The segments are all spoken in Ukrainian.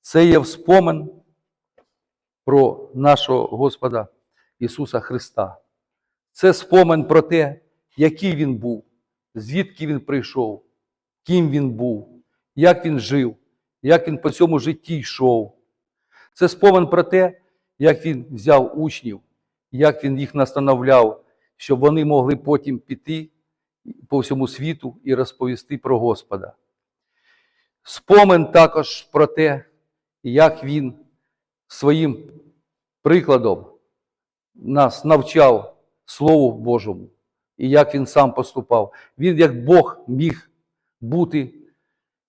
Це є вспомин про нашого Господа Ісуса Христа. Це спомин про те, який Він був, звідки Він прийшов, ким Він був, як Він жив, як Він по цьому житті йшов. Це спомин про те, як Він взяв учнів, як Він їх настановляв, щоб вони могли потім піти по всьому світу і розповісти про Господа. Спомин також про те, як Він своїм прикладом нас навчав Слову Божому, і як він сам поступав. Він, як Бог, міг бути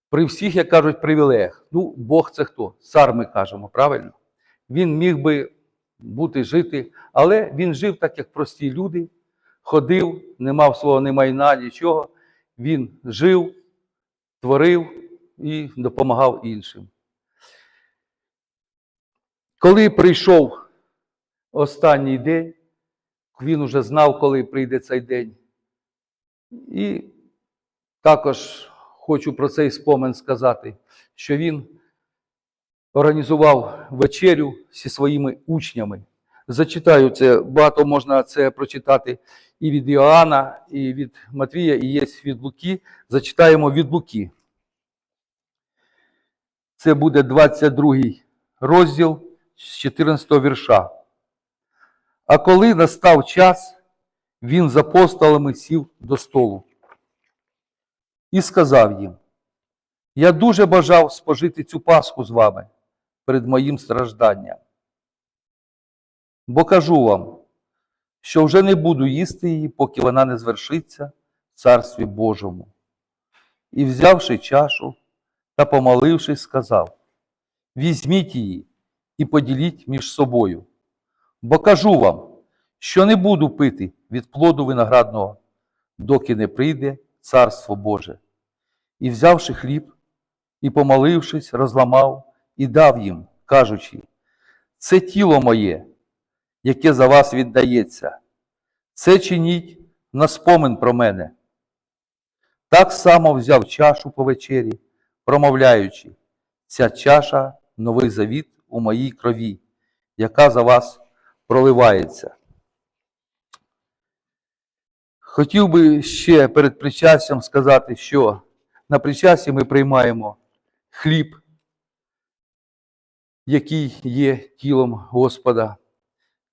при всіх, як кажуть, привілеях. Ну, Бог це хто? Цар ми кажемо, правильно? Він міг би бути жити, але він жив так, як прості люди, ходив, не мав свого ні майна, нічого. Він жив, творив і допомагав іншим. Коли прийшов останній день, він уже знав, коли прийде цей день. І також хочу про цей спомин сказати, що він організував вечерю зі своїми учнями. Зачитаю це, багато можна це прочитати і від Іоанна, і від Матвія, і є від Луки. Зачитаємо від Луки. Це буде 22 розділ з 14 вірша. А коли настав час, він з апостолами сів до столу і сказав їм: Я дуже бажав спожити цю Пасху з вами перед моїм стражданням. Бо кажу вам, що вже не буду їсти її, поки вона не звершиться в Царстві Божому. І, взявши чашу та помолившись, сказав: Візьміть її і поділіть між собою. Бо кажу вам, що не буду пити від плоду виноградного, доки не прийде Царство Боже. І взявши хліб, і помолившись, розламав і дав їм, кажучи, це тіло моє, яке за вас віддається, це чиніть на спомин про мене. Так само взяв чашу по вечері, промовляючи, ця чаша новий завіт у моїй крові, яка за вас проливається. Хотів би ще перед причастям сказати, що на причасті ми приймаємо хліб, який є тілом Господа.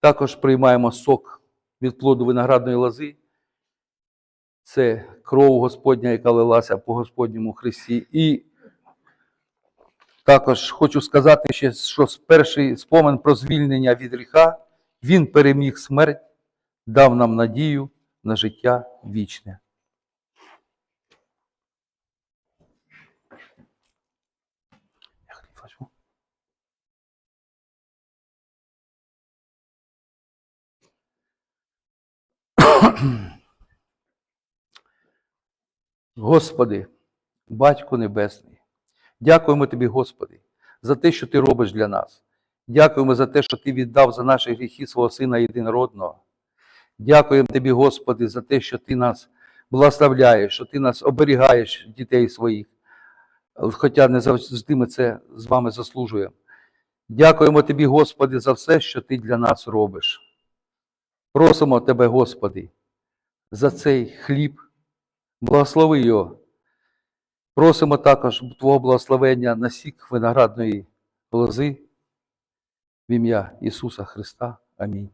Також приймаємо сок від плоду виноградної лози. Це кров Господня, яка лилася по Господньому Христі. І також хочу сказати ще, що перший спомин про звільнення від гріха, він переміг смерть, дав нам надію на життя вічне. Господи, Батько Небесний, дякуємо Тобі, Господи, за те, що Ти робиш для нас. Дякуємо за те, що Ти віддав за наші гріхи свого Сина єдинородного. Дякуємо Тобі, Господи, за те, що Ти нас благословляєш, що Ти нас оберігаєш, дітей своїх, хоча не завжди ми це з вами заслужуємо. Дякуємо Тобі, Господи, за все, що Ти для нас робиш. Просимо Тебе, Господи, за цей хліб, благослови його. Просимо також Твого благословення на сік виноградної лози в ім'я Ісуса Христа. Амінь.